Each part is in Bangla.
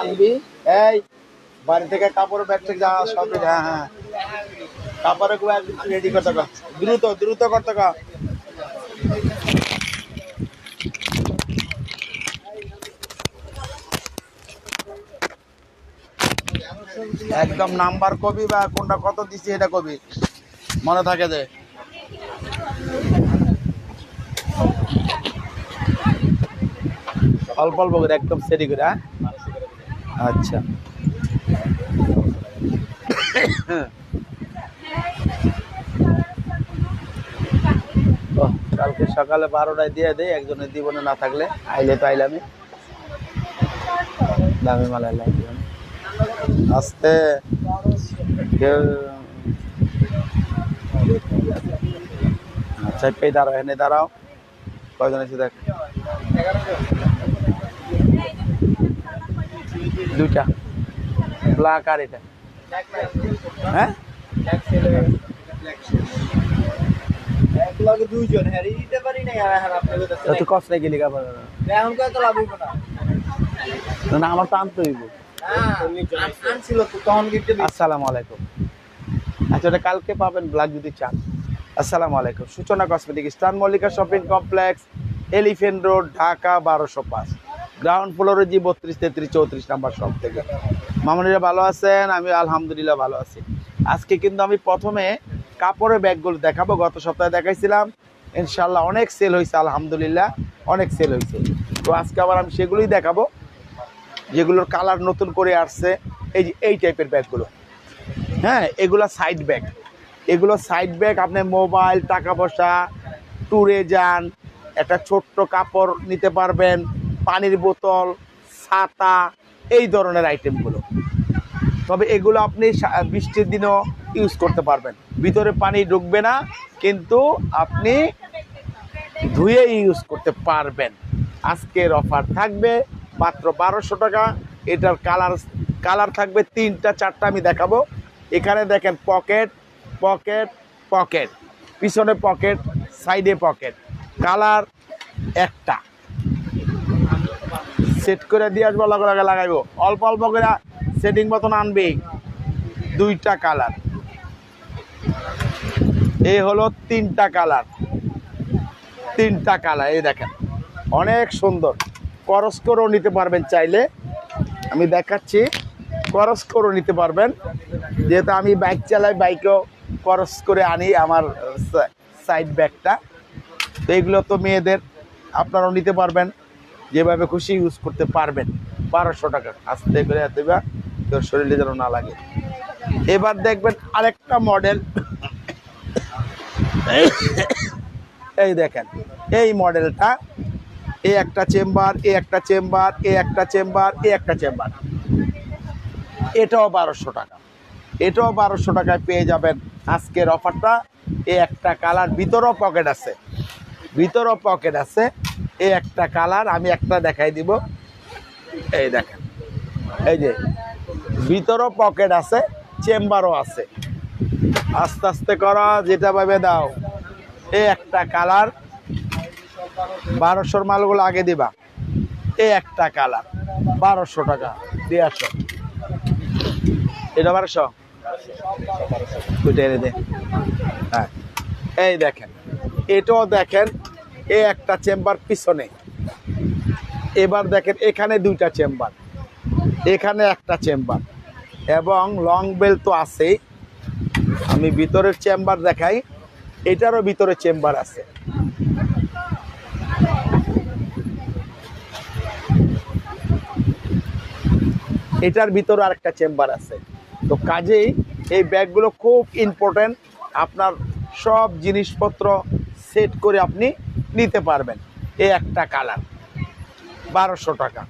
আনবি। এই, বাড়ি থেকে ব্যাগ থেকে সব হ্যাঁ হ্যাঁ। রেডি করতে গা দ্রুত দ্রুত করতে গা একদম নাম্বার কবি বা কোনটা কত দিছি এটা কবি? মনে থাকে যে। অল্প অল্প করে, একদম সেরি করে হ্যাঁ? আচ্ছা। কালকে সকালে বারোটায় দিয়ে দেয় একজনের জীবনে না থাকলে, আইলে তো আইলামই। দামি মাল আইলাম আস্তে। আচ্ছা পেয়ে দাঁড়াও, এখানে দাঁড়াও। কয়জন আছে দেখ? দুইটা। ব্ল্যাক আর এটা। হ্যাঁ? দুইজন হ্যাঁ দিতে পারি না হ্যাঁ আপনাদের কাছে তা তুই কষ্ট গেলি কাবার এখন কত লাভ হইব না। না আমার তো আনতে হইব। হ্যাঁ আসসালামু আলাইকুম। আচ্ছা ওটা কালকে পাবেন ব্ল্যাক যদি চান। আসসালামু আলাইকুম। সূচনা কসমেটিক স্টান Mallika shopping complex elephant road Dhaka বারোশো পাঁচ। গ্রাউন্ড ফ্লোরে জি বত্রিশ, তেত্রিশ, চৌত্রিশ নাম্বার সব থেকে। মামনিরা ভালো আছেন? আমি আলহামদুলিল্লাহ ভালো আছি। আজকে কিন্তু আমি প্রথমে কাপড়ের ব্যাগগুলো দেখাবো। গত সপ্তাহে দেখাইছিলাম। ইনশাল্লাহ অনেক সেল হয়েছে আলহামদুলিল্লাহ অনেক সেল হয়েছে তো আজকে আবার আমি সেগুলোই দেখাবো, যেগুলোর কালার নতুন করে আসছে। এই যে এই টাইপের ব্যাগগুলো। হ্যাঁ এগুলো সাইড ব্যাগ এগুলো সাইড ব্যাগ আপনি মোবাইল টাকা পয়সা ট্যুরে যান একটা ছোট্ট কাপড় নিতে পারবেন। পানির বোতল, ছাতা, এই ধরনের আইটেমগুলো তবে এগুলো আপনি বৃষ্টির দিনও ইউজ করতে পারবেন। ভিতরে পানি ঢুকবে না, কিন্তু আপনি ধুয়ে ইউজ করতে পারবেন। আজকের অফার থাকবে মাত্র বারোশো টাকা। এটার কালার কালার থাকবে তিনটা, চারটা আমি দেখাবো। এখানে দেখেন পকেট পকেট পকেট পিছনে পকেট সাইডে পকেট কালার একটা। সেট করে দিয়ে আসব, লগে লগে লাগাইবো। অল্প অল্প করে সেটিং মতন আনবেই। দুইটা কালার এই হলো তিনটা কালার তিনটা কালার এই দেখেন। অনেক সুন্দর। করস করেও নিতে পারবেন চাইলে। আমি দেখাচ্ছি। করস করেও নিতে পারবেন। যেহেতু আমি বাইক চালাই বাইকেও করস করে আনি আমার সাইড ব্যাগটা তো এগুলো তো মেয়েদের, আপনারাও নিতে পারবেন। যেভাবে খুশি ইউজ করতে পারবেন। বারোশো টাকা আস্তে করে দেবা, তোর শরীরে যেন না লাগে। এবার দেখবেন আরেকটা মডেল এই দেখেন, এই মডেলটা এ একটা চেম্বার এ একটা চেম্বার এ একটা চেম্বার এ একটা চেম্বার এটাও বারোশো টাকা। এটাও বারোশো টাকায় পেয়ে যাবেন আজকের অফারটা এ একটা কালার, ভিতরও পকেট আছে। ভিতরও পকেট আছে। এ একটা কালার, আমি একটা দেখাই দিব। এই দেখেন। এই যে, ভিতরও পকেট আছে, চেম্বারও আছে। আস্তে আস্তে করা, যেটা ভাবে দাও। এ একটা কালার, বারোশোর মালগুলো আগে দিবা। এই একটা কালার, বারোশো টাকা দিয়ে আসো এটা বারোশো? দে। হ্যাঁ। এই দেখেন, এটাও দেখেন এ একটা চেম্বার পিছনে। এবার দেখেন, এখানে দুইটা চেম্বার, এখানে একটা চেম্বার এবং লং বেল তো আছেই। আমি ভিতরের চেম্বার দেখাই, এটারও ভিতরে চেম্বার আছে। এটার ভিতরে আরেকটা চেম্বার আছে। তো কাজেই এই ব্যাগগুলো খুব ইম্পর্ট্যান্ট আপনার সব জিনিসপত্র সেট করে আপনি নিতে পারবেন। এই একটা কালার। বারোশো টাকা।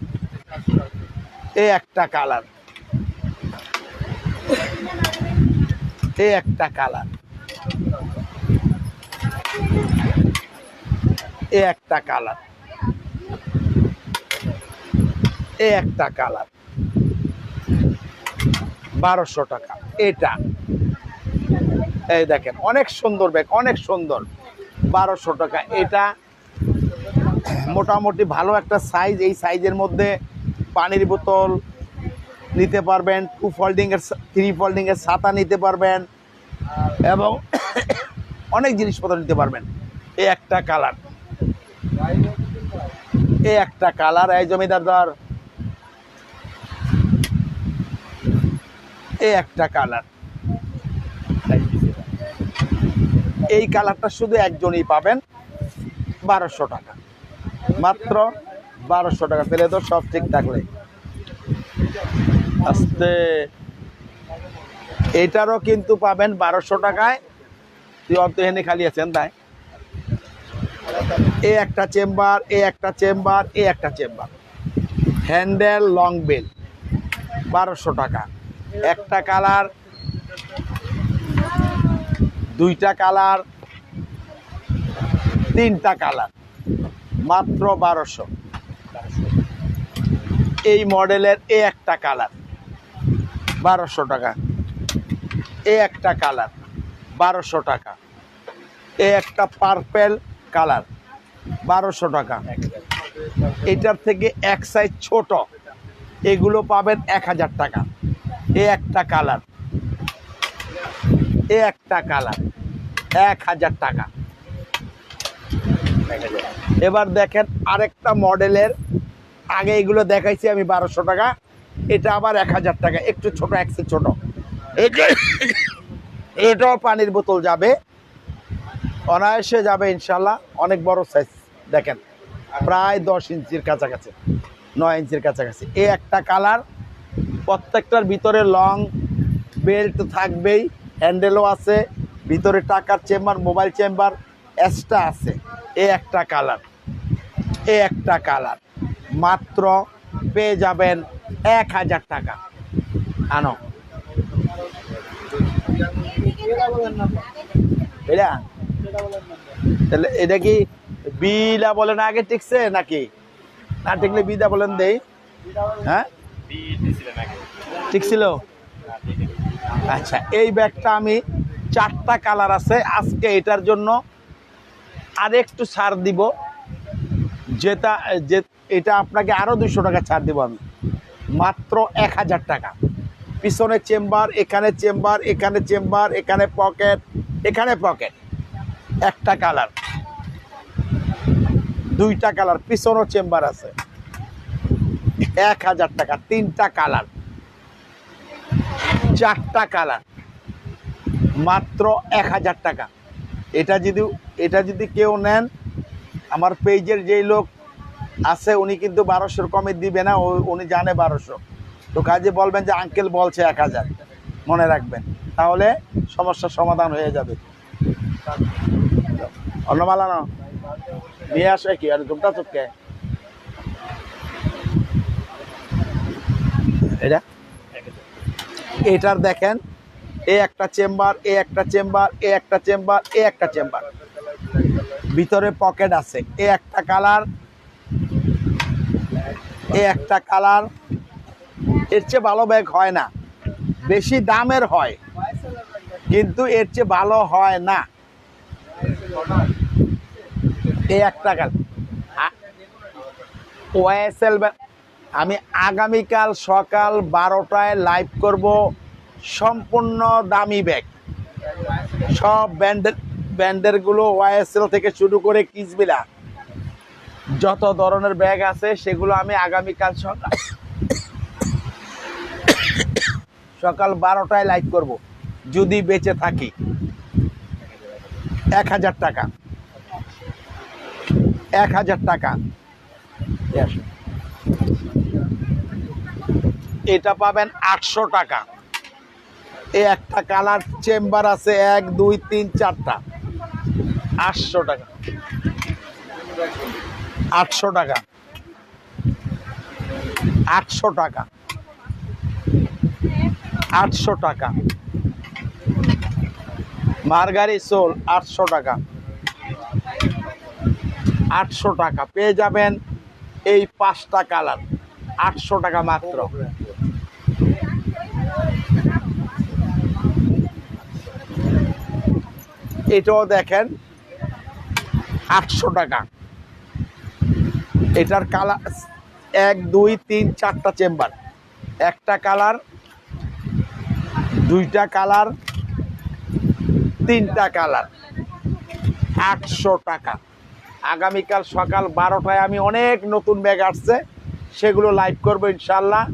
এই একটা কালার। এই একটা কালার। এ একটা কালার। এ একটা কালার। বারোশো টাকা। এটা। এই দেখেন, অনেক সুন্দর ব্যাগ, অনেক সুন্দর। বারোশো টাকা। এটা মোটামুটি ভালো একটা সাইজ এই সাইজের মধ্যে পানির বোতল নিতে পারবেন টু ফোল্ডিংয়ের থ্রি ফোল্ডিংয়ের ছাতা নিতে পারবেন, এবং অনেক জিনিসপত্র নিতে পারবেন। এই একটা কালার এই একটা কালার এই জমিদার দর। এই একটা কালার এই কালারটা শুধু একজনই পাবেন, বারোশো টাকা। মাত্র বারোশো টাকা। পেলে তো সব ঠিক থাকলে। আস্তে। এটারও কিন্তু পাবেন বারোশো টাকায়। তুই অন্তহেনে খালি আছেন তাই এ একটা চেম্বার, এ একটা চেম্বার, এ একটা চেম্বার। হ্যান্ডেল, লং বেল বারোশো টাকা। একটা কালার দুইটা কালার, তিনটা কালার, মাত্র বারোশো। এই মডেলের এ একটা কালার, বারোশো টাকা। এ একটা কালার, বারোশো টাকা। এ একটা পার্পেল কালার, বারোশো টাকা। এটার থেকে এক সাইজ ছোট, এগুলো পাবেন এক হাজার টাকা। এ একটা কালার একটা কালার এক হাজার টাকা। এবার দেখেন আরেকটা মডেলের আগে এগুলো দেখাইছি আমি বারোশো টাকা, এটা আবার এক হাজার টাকা, একটু ছোট একশো ছোট। এটা- এটাও পানির বোতল যাবে, অনায়াসে যাবে ইনশাল্লাহ অনেক বড় সাইজ দেখেন, প্রায় দশ ইঞ্চির কাছাকাছি, নয় ইঞ্চির কাছাকাছি। এ একটা কালার প্রত্যেকটার ভিতরে লং বেল্ট থাকবেই হ্যান্ডেলও আছে ভিতরে টাকার চেম্বার মোবাইল চেম্বার এক্সট্রা আছে। এ একটা কালার এ একটা কালার। মাত্র পেয়ে যাবেন এক হাজার টাকা। আনো। এটা তাহলে এটা কি বিলা বলেন আগে টিকছে নাকি? না টিকলে বিদা বলেন দেই। হ্যাঁ? ঠিক ছিল আচ্ছা এই ব্যাগটা আমি চারটা কালার আছে। আজকে এটার জন্য আরেকটু ছাড় দিব। যেটা, যে, এটা আপনাকে আরও দুশো টাকা ছাড় দিব আমি। মাত্র এক হাজার টাকা। পিছনে চেম্বার, এখানে চেম্বার এখানে চেম্বার, এখানে পকেট এখানে পকেট। একটা কালার। দুইটা কালার পিছনও চেম্বার আছে। এক হাজার টাকা, তিনটা কালার। চারটা কালার। মাত্র এক হাজার টাকা। এটা যদি এটা যদি কেউ নেন, আমার পেজের যেই লোক আছে, উনি কিন্তু বারোশোর কমে দিবে না, ও- উনি জানে বারোশো। তো কাজে বলবেন যে, আঙ্কেল বলছে এক হাজার। মনে রাখবেন। তাহলে সমস্যার সমাধান হয়ে যাবে। অন্নমালা না নিয়ে আসে কি আর ঘুমটা চুপকে এটা? এটার দেখেন, এ একটা চেম্বার, এ একটা চেম্বার, এ একটা চেম্বার, এ একটা চেম্বার। ভিতরে পকেট আছে, এ একটা কালার, এ একটা কালার। এর চেয়ে ভালো ব্যাগ হয় না, বেশি দামের হয়, কিন্তু এর চেয়ে ভালো হয় না। এ একটা কাল ওয়াইএসএল আমি আগামীকাল সকাল বারোটায় লাইভ করব সম্পূর্ণ দামি ব্যাগ সব ব্যান্ডের ব্যান্ডেরগুলো ওয়াইএসএল থেকে শুরু করে কিসবিলা যত ধরনের ব্যাগ আছে, সেগুলো আমি আগামীকাল সকাল সকাল বারোটায় লাইভ করব, যদি বেঁচে থাকি। এক হাজার টাকা। এক হাজার টাকা। এটা পাবেন আটশো টাকা। এই একটা কালার চেম্বার আছে এক, দুই, তিন, চারটা। আটশো টাকা। আটশো টাকা। আটশো টাকা। আটশো টাকা। মার্গারি সোল, আটশো টাকা। আটশো টাকা। পেয়ে যাবেন এই পাঁচটা কালার। আটশো টাকা মাত্র। এটাও দেখেন, আটশো টাকা। এটার কালার এক, দুই, তিন, চারটা চেম্বার। একটা কালার, দুইটা কালার, তিনটা কালার। আটশো টাকা। আগামীকাল সকাল বারোটায় আমি অনেক নতুন ব্যাগ আসছে, সেগুলো লাইভ করব ইনশাল্লাহ।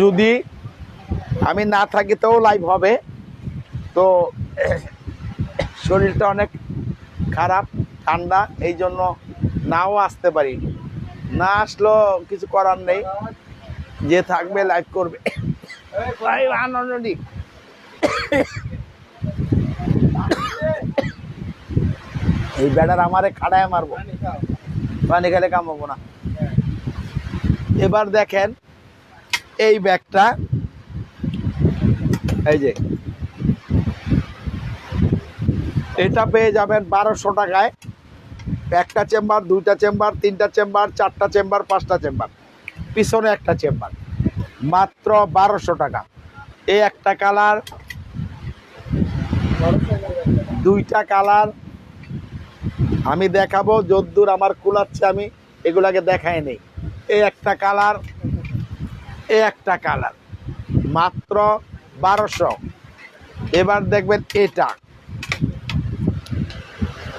যদি আমি না থাকি তাও লাইভ হবে। তো শরীরটা অনেক খারাপ, ঠান্ডা এই জন্য নাও আসতে পারি। না আসলেও কিছু করার নেই। যে থাকবে লাইভ করবে। আনন্দিক এই ব্যাটার আমারে খাড়ায় মারবো। পানি খেলে কামাবো না। এবার দেখেন, এই ব্যাগটা, এই যে এটা পেয়ে যাবেন বারোশো টাকায়। একটা চেম্বার, দুইটা চেম্বার, তিনটা চেম্বার, চারটা চেম্বার, পাঁচটা চেম্বার। পিছনে একটা চেম্বার। মাত্র বারোশো টাকা। এই একটা কালার, দুইটা কালার। আমি দেখাবো, যদ্দূর আমার কুলাচ্ছে, আমি এগুলাকে দেখাই নেই। এই একটা কালার এই একটা কালার। মাত্র বারোশো। এবার দেখবেন এটা।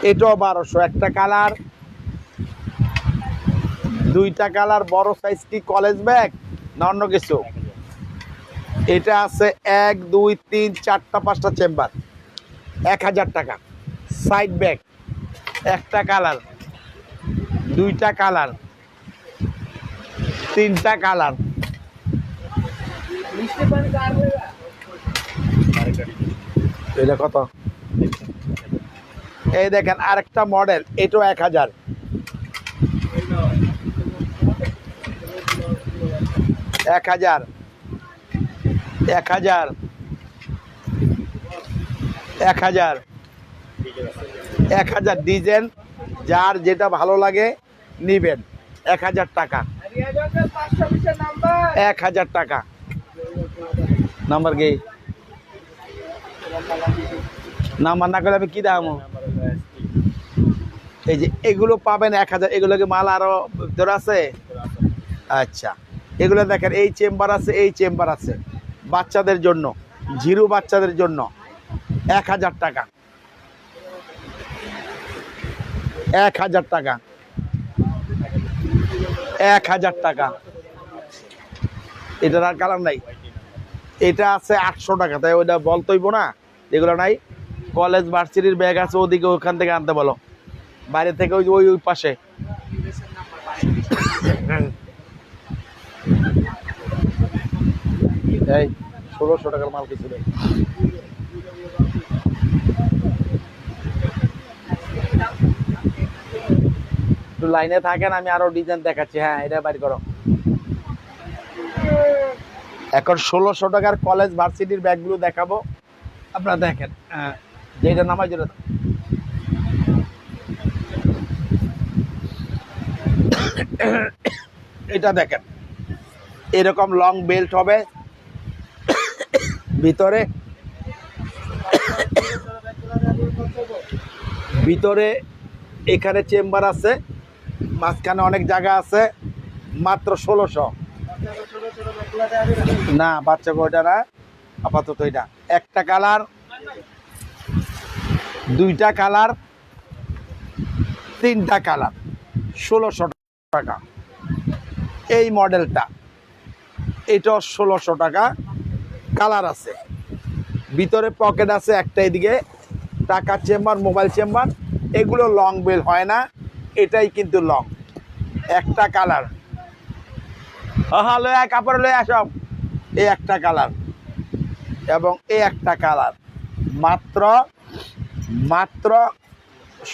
এটাও বারোশো। একটা কালার। দুইটা কালার, বড় সাইজ কি কলেজ ব্যাগ না অন্য কিছু? এটা আছে এক, দুই, তিন, চারটা, পাঁচটা চেম্বার এক হাজার টাকা। সাইড ব্যাগ একটা কালার। দুইটা কালার। তিনটা কালার। এটা কত? এই দেখেন, আরেকটা মডেল এটাও এক হাজার। এক হাজার। এক হাজার। এক হাজার। এক হাজার ডিজেল যার যেটা ভালো লাগে নিবেন। এক হাজার টাকা। এক হাজার টাকা। নাম্বার কি? নাম্বার না করলে আমি কি দাম এই যে এগুলো পাবেন এক হাজার, এগুলো কি মাল আরও ভিতর আছে? আচ্ছা এগুলো দেখেন, এই চেম্বার আছে, এই চেম্বার আছে। বাচ্চাদের জন্য, জিরো বাচ্চাদের জন্য এক হাজার টাকা। এক হাজার টাকা। এক হাজার টাকা। এটার আর কালার নাই। এটা আছে আটশো টাকা, তাই ওইটা বলতইব না। এগুলো নাই কলেজ ভার্সিটির ব্যাগ আছে ওদিকে ওখান থেকে আনতে বলো। বাইরে থেকে ওই ওই পাশে। এই ষোলোশো টাকার মাল কিছু লাইনে থাকেন আমি আরও ডিজাইন দেখাচ্ছি। হ্যাঁ এটা বাড়ি করো। এখন ষোলোশো টাকার কলেজ ভার্সিটির ব্যাগগুলো দেখাবো। আপনারা দেখেন হ্যাঁ, যেটা নামাই যেটা এটা দেখেন, এরকম লং বেল্ট হবে। ভিতরে ভিতরে এখানে চেম্বার আছে, মাঝখানে অনেক জায়গা আছে, মাত্র ষোলোশো। না, বাচ্চা ওইটা না, আপাতত এটা। একটা কালার দুইটা কালার, তিনটা কালার, ষোলোশো টাকা। এই মডেলটা এটা ষোলোশো টাকা, কালার আছে। ভিতরে পকেট আছে একটা এদিকে, টাকা চেম্বার, মোবাইল চেম্বার, এগুলো লং বেল হয় না, এটাই কিন্তু লং একটা কালার। হ্যাঁ লয়া কাপড় লয়ে আসব এই একটা কালার। এবং এই একটা কালার। মাত্র মাত্র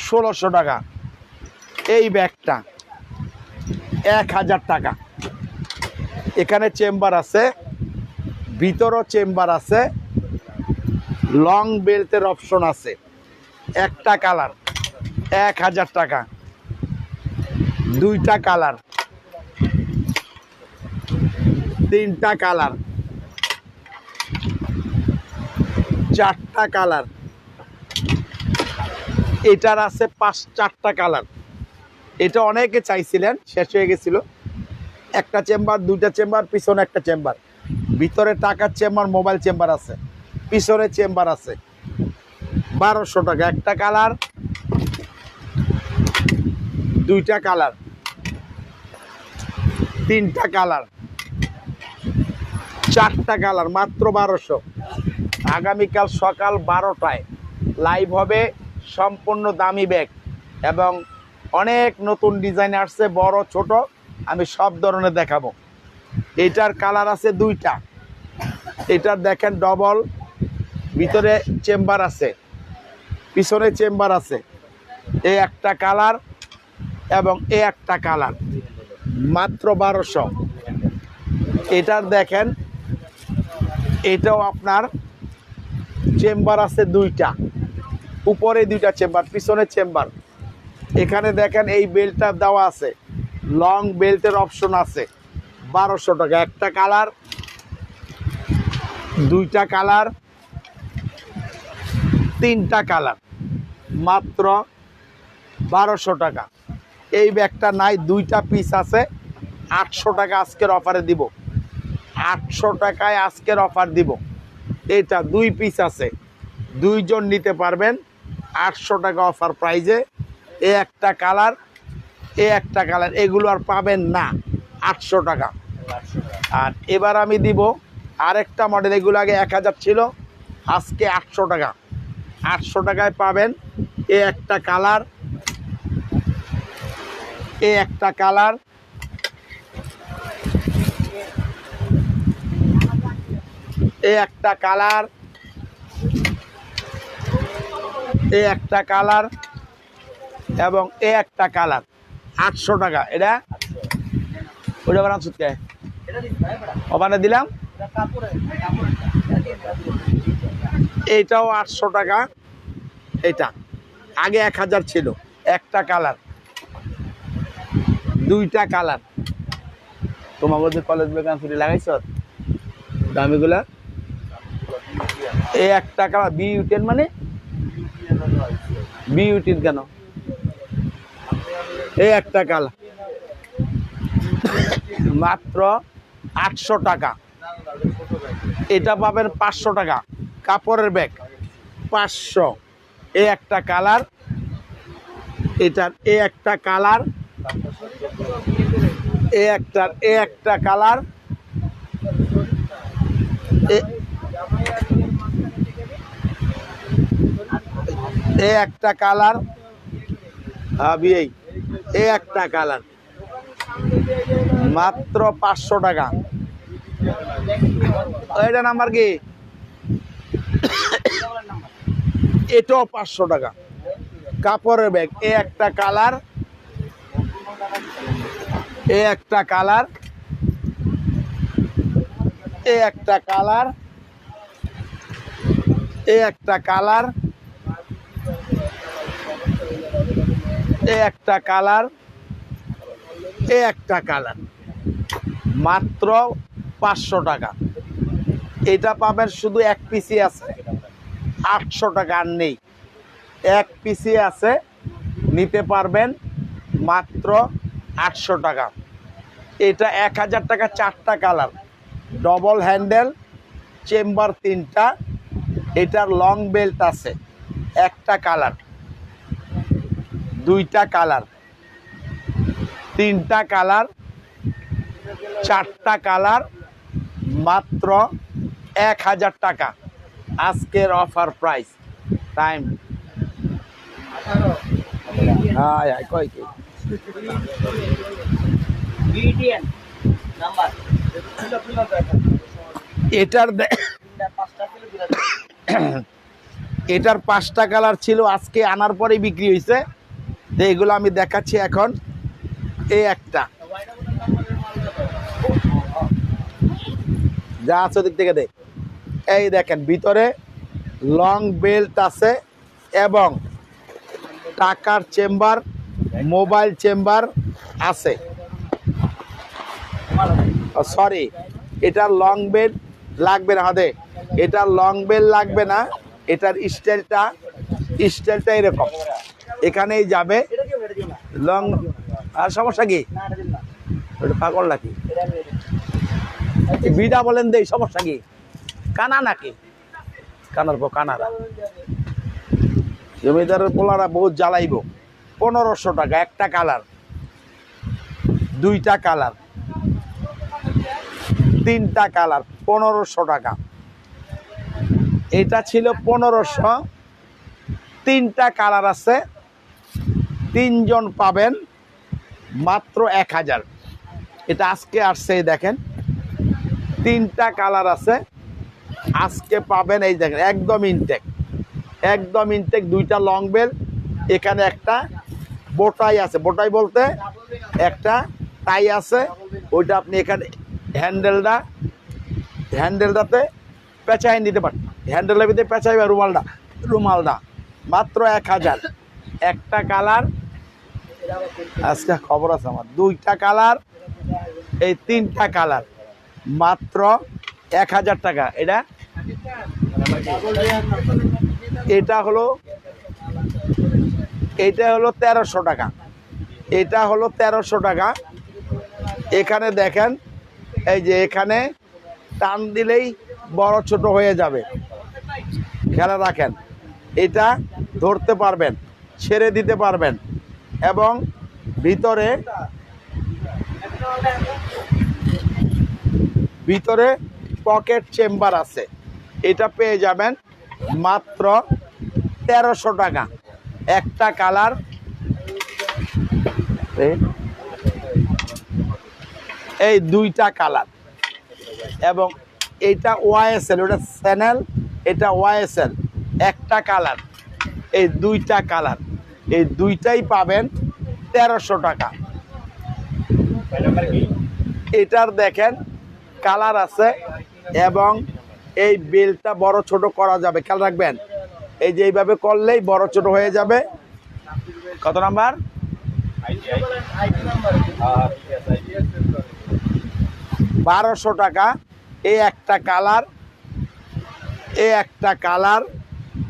ষোলোশো টাকা। এই ব্যাগটা এক হাজার টাকা। এখানে চেম্বার আছে, ভিতরও চেম্বার আছে, লং বেল্টের অপশন আছে। একটা কালার, এক হাজার টাকা। দুইটা কালার, তিনটা কালার, চারটা কালার। এটার আছে পাঁচ চারটা কালার। এটা অনেকে চাইছিলেন, শেষ হয়ে গেছিল। একটা চেম্বার, দুইটা চেম্বার, পিছনে একটা চেম্বার। ভিতরে টাকার চেম্বার, মোবাইল চেম্বার আছে। পিছনে চেম্বার আছে। বারোশো টাকা, একটা কালার, দুইটা কালার, তিনটা কালার, চারটা কালার, মাত্র বারোশো। আগামীকাল সকাল বারোটায় লাইভ হবে সম্পূর্ণ দামি ব্যাগ এবং অনেক নতুন ডিজাইন আসছে, বড়, ছোট। আমি সব ধরনের দেখাবো। এটার কালার আছে দুইটা। এটার দেখেন ডবল ভিতরে চেম্বার আছে, পিছনে চেম্বার আছে। এ একটা কালার এবং এ একটা কালার মাত্র বারোশো। এটার দেখেন, এটাও আপনার চেম্বার আছে দুইটা। উপরে দুইটা চেম্বার পিছনে চেম্বার। এখানে দেখেন এই বেল্টটা দেওয়া আছে। লং বেল্টের অপশন আছে। বারোশো টাকা। একটা কালার, দুইটা কালার, তিনটা কালার। মাত্র বারোশো টাকা। এই ব্যাগটা নাই, দুইটা পিস আছে। আটশো টাকা আজকের অফারে দিব। আটশো টাকায় আজকের অফার দিব। এটা দুই পিস আছে। দুইজন নিতে পারবেন। আটশো টাকা অফার প্রাইজে এ। একটা কালার এ একটা কালার এগুলো আর পাবেন না। আটশো টাকা। আর এবার আমি দিব আরেকটা মডেল এগুলো আগে এক হাজার ছিল, আজকে আটশো টাকা। আটশো টাকায় পাবেন এ একটা কালার এ একটা কালার এ একটা কালার এ একটা কালার এবং এ একটা কালার। আটশো টাকা। এটা? ওটা বানান সুতকে ওখানে দিলাম। এইটাও আটশো টাকা। এটা আগে এক হাজার ছিল। একটা কালার। দুইটা কালার। তোমার মধ্যে কলেজ ছুটি লাগাইছ? দামিগুলা? এ একটা কালার বি ইউটেন মানে বি ইউটিন কেন? এই একটা কালার মাত্র আটশো টাকা। এটা পাবেন পাঁচশো টাকা। কাপড়ের ব্যাগ, পাঁচশো। এ একটা কালার। এটার এ একটা কালার। এ একটা এ একটা কালার। এ- একটা কালার। এই এ একটা কালার। মাত্র পাঁচশো টাকা। এটা নাম্বার কি? এটাও পাঁচশো টাকা। কাপড়ের ব্যাগ। এ একটা কালার। এ একটা কালার। এ একটা কালার। এ একটা কালার। এ একটা কালার, এ একটা কালার। মাত্র পাঁচশো টাকা। এটা পাবেন শুধু এক পিসি আছে, আটশো টাকা আর নেই। এক পিসি আছে, নিতে পারবেন মাত্র আটশো টাকা। এটা এক হাজার টাকা চারটা কালার ডবল হ্যান্ডেল চেম্বার তিনটা, এটার লং বেল্ট আছে, একটা কালার। দুইটা কালার। তিনটা কালার চারটা কালার মাত্র এক হাজার টাকা। আজকের অফার প্রাইস টাইম হ্যাঁ কয় কি? এটার এটার পাঁচটা কালার ছিল আজকে আনার পরেই বিক্রি হয়েছে তো এগুলো আমি দেখাচ্ছি এখন। এই একটা। যা আছে ওদিক থেকে দেখ এই দেখেন, ভিতরে লং বেল্ট আছে এবং টাকার চেম্বার মোবাইল চেম্বার আছে। সরি এটার লং বেল্ট লাগবে না হাতে এটা লং বেল্ট লাগবে না, এটার স্টাইলটা স্টাইলটা এরকম। এখানেই যাবে। লং, আর সমস্যা কি? পাগল নাকি? বিডা বলেন দেই, সমস্যা কি? কানা নাকি? কানার পর কানারা। জমিদারের পোলারা বহুত জ্বালাইব। পনেরোশো টাকা, একটা কালার। দুইটা কালার। তিনটা কালার, পনেরোশো টাকা। এটা ছিল পনেরোশো। তিনটা কালার আছে। তিনজন পাবেন মাত্র এক হাজার। এটা আজকে আসছে, এই দেখেন। তিনটা কালার আছে। আজকে পাবেন, এই দেখেন, একদম ইনটেক একদম ইনটেক দুইটা লং বেল এখানে একটা বোটাই আছে। বোটাই বলতে একটা টাই আছে, ওইটা আপনি এখানে হ্যান্ডেলটা হ্যান্ডেলটাতে পেঁচাই নিতে পারেন। হ্যান্ডেলের ভিতরে পেঁচাইবে রুমালটা রুমালটা। মাত্র এক হাজার। একটা কালার আজকে খবর আছে আমার। দুইটা কালার, এই তিনটা কালার। মাত্র এক হাজার টাকা। এটা? এটা হলো এটা হলো তেরোশো টাকা। এটা হলো তেরোশো টাকা। এখানে দেখেন, এই যে এখানে টান দিলেই বড় ছোট হয়ে যাবে। খেলা রাখেন, এটা ধরতে পারবেন, ছেড়ে দিতে পারবেন। এবং ভিতরে ভিতরে পকেট চেম্বার আছে। এটা পেয়ে যাবেন মাত্র তেরোশো টাকা। একটা কালার। এই দুইটা কালার। এবং এটা ওয়াইএসএল, ওটা স্যানেল এটা ওয়াইএসএল। একটা কালার। এই দুইটা কালার। এই দুইটাই পাবেন তেরোশো টাকা। এটার দেখেন কালার আছে এবং এই বেলটা বড় ছোট করা যাবে। খেয়াল রাখবেন, এই যে এইভাবে করলেই বড় ছোট হয়ে যাবে। কত নাম্বার? বারোশো টাকা। এই একটা কালার এই একটা কালার,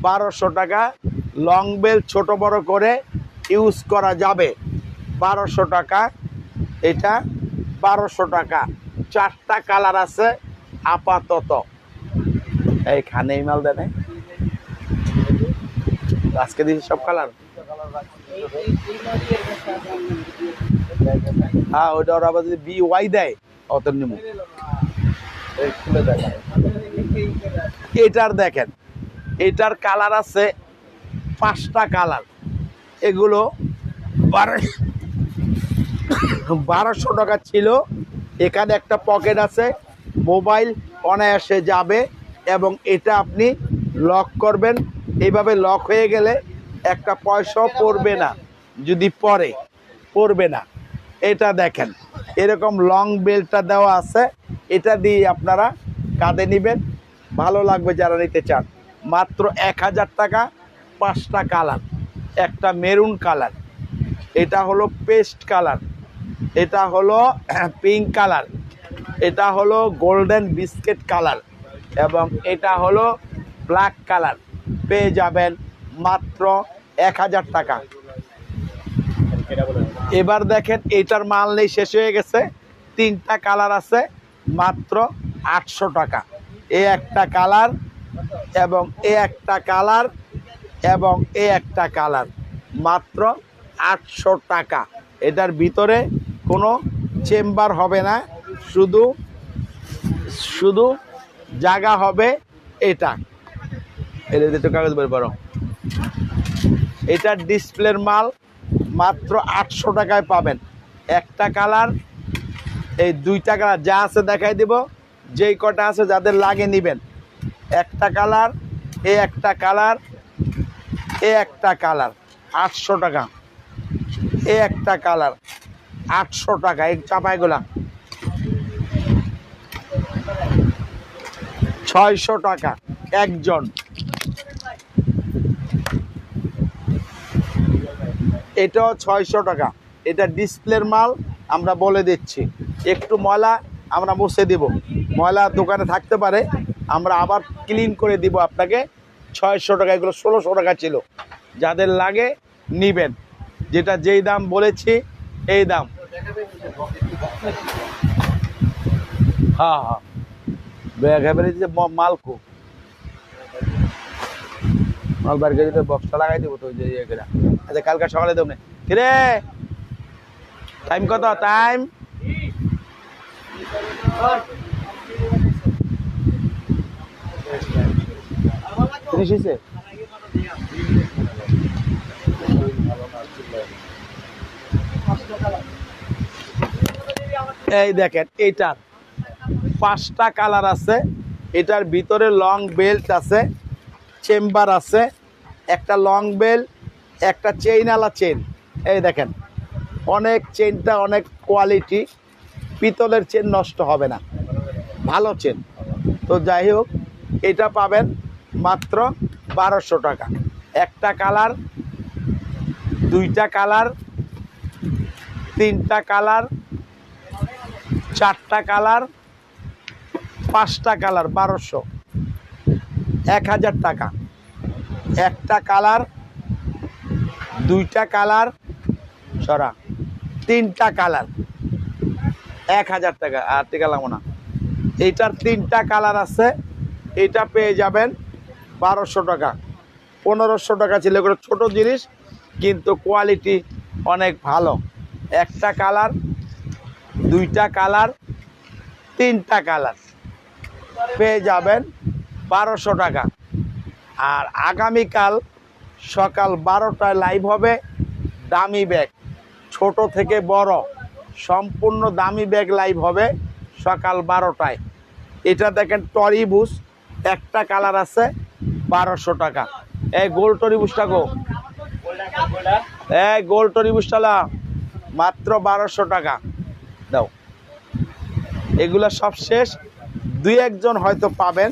বারোশো টাকা। লং বেল ছোট বড় করে ইউজ করা যাবে। বারোশো টাকা। এটা বারোশো টাকা। চারটা কালার আছে আপাতত। এইখানে এই মাল দেনে আজকে দিয়েছি সব কালার হ্যাঁ ওইটা ওরা আবার যদি বি ওয়াই দেয় অত নিমু। এটার দেখেন। এটার কালার আছে পাঁচটা কালার এগুলো বারো বারোশো টাকা ছিল। এখানে একটা পকেট আছে। মোবাইল অনায়াসে যাবে এবং এটা আপনি লক করবেন। এইভাবে লক হয়ে গেলে একটা পয়সাও পড়বে না, যদি পরে পড়বে না। এটা দেখেন, এরকম লং বেল্টটা দেওয়া আছে। এটা দিয়ে আপনারা কাঁধে নেবেন। ভালো লাগবে যারা নিতে চান। মাত্র এক হাজার টাকা পাঁচটা কালার। একটা মেরুন কালার, এটা হলো পেস্ট কালার, এটা হলো পিঙ্ক কালার, এটা হলো গোল্ডেন বিস্কিট কালার এবং এটা হলো ব্ল্যাক কালার। পেয়ে যাবেন মাত্র এক হাজার টাকা। এবার দেখেন এটার মাল নেই, শেষ হয়ে গেছে। তিনটা কালার আছে, মাত্র আটশো টাকা। এ একটা কালার এবং এ একটা কালার এবং এ একটা কালার। মাত্র আটশো টাকা। এটার ভিতরে কোনো চেম্বার হবে না। শুধু শুধু জায়গা হবে এটা। এটা কাগজ বের করো। এটার ডিসপ্লের মাল মাত্র আটশো টাকায় পাবেন। একটা কালার, এই দুইটা কালার যা আছে দেখাই দিব। যেই কটা আছে যাদের লাগে নেবেন। একটা কালার, এ একটা কালার এ একটা কালার, আটশো টাকা। এ একটা কালার, আটশো টাকা। এই চাপাইগুলা ছয়শো টাকা, একজন। এটাও ছয়শো টাকা। এটা ডিসপ্লের মাল, আমরা বলে দিচ্ছি। একটু ময়লা আমরা মুছে দিব। ময়লা দোকানে থাকতে পারে। আমরা আবার ক্লিন করে দিব আপনাকে। ছয়শো টাকা, এগুলো ষোলোশো টাকা ছিল। যাদের লাগে নিবেন। যেটা যেই দাম বলেছি, এই দাম। হ্যাঁ হ্যাঁ ব্যাগ এবারে যে মালকো মাল বার করে বক্সটা লাগাই দেবো তো ইয়ে আচ্ছা কালকে সকালে দেবো না। কিরে? টাইম কত? টাইম হয়েছে এই দেখেন এইটার পাঁচটা কালার আছে, এটার ভিতরে লং বেল্ট আছে চেম্বার আছে, একটা লং বেল্ট একটা চেইনওয়ালা চেন এই দেখেন, অনেক চেনটা অনেক কোয়ালিটি পিতলের চেন নষ্ট হবে না, ভালো চেন তো যাই হোক, এটা পাবেন মাত্র বারোশো টাকা। একটা কালার, দুইটা কালার, তিনটা কালার, চারটা কালার, পাঁচটা কালার, বারোশো। এক হাজার টাকা। একটা কালার, দুইটা কালার, সরা, তিনটা কালার। এক হাজার টাকা, আর টিকা লাগবো না। এইটার তিনটা কালার আছে এটা পেয়ে যাবেন বারোশো টাকা, পনেরোশো টাকা ছিল এগুলো ছোটো জিনিস, কিন্তু কোয়ালিটি অনেক ভালো। একটা কালার দুইটা কালার তিনটা কালার পেয়ে যাবেন বারোশো টাকা। আর আগামীকাল সকাল বারোটায় লাইভ হবে দামি ব্যাগ ছোট থেকে বড়, সম্পূর্ণ দামি ব্যাগ লাইভ হবে সকাল বারোটায়। এটা দেখেন টরিবুস একটা কালার আছে। বারোশো টাকা। এই গোল টরিবুসটা গো। এই গোল টরিবুসটালা মাত্র বারোশো টাকা। দাও। এগুলা সব শেষ। দুই একজন হয়তো পাবেন,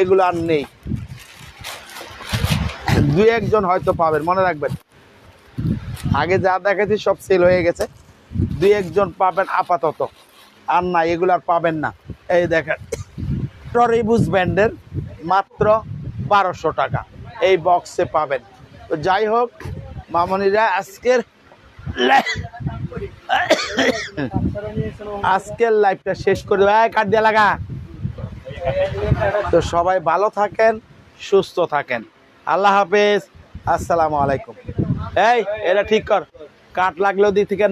এগুলো আর নেই। দুই একজন হয়তো পাবেন, মনে রাখবেন। আগে যা দেখেছি সব সেল হয়ে গেছে। দুই একজন পাবেন আপাতত। আর না এগুলো আর পাবেন না। এই দেখেন টরিবুস ব্যান্ডের মাত্র বারোশো টাকা। এই বক্সে পাবেন। তো যাই হোক, মামনিরা আজকের আজকের লাইফটা শেষ করে দেবো। কাট দিয়ে লাগা। তো সবাই ভালো থাকেন, সুস্থ থাকেন। আল্লাহ হাফেজ। আসসালামু আলাইকুম। এই, এটা ঠিক কর। কাট লাগলেও দিক থেকে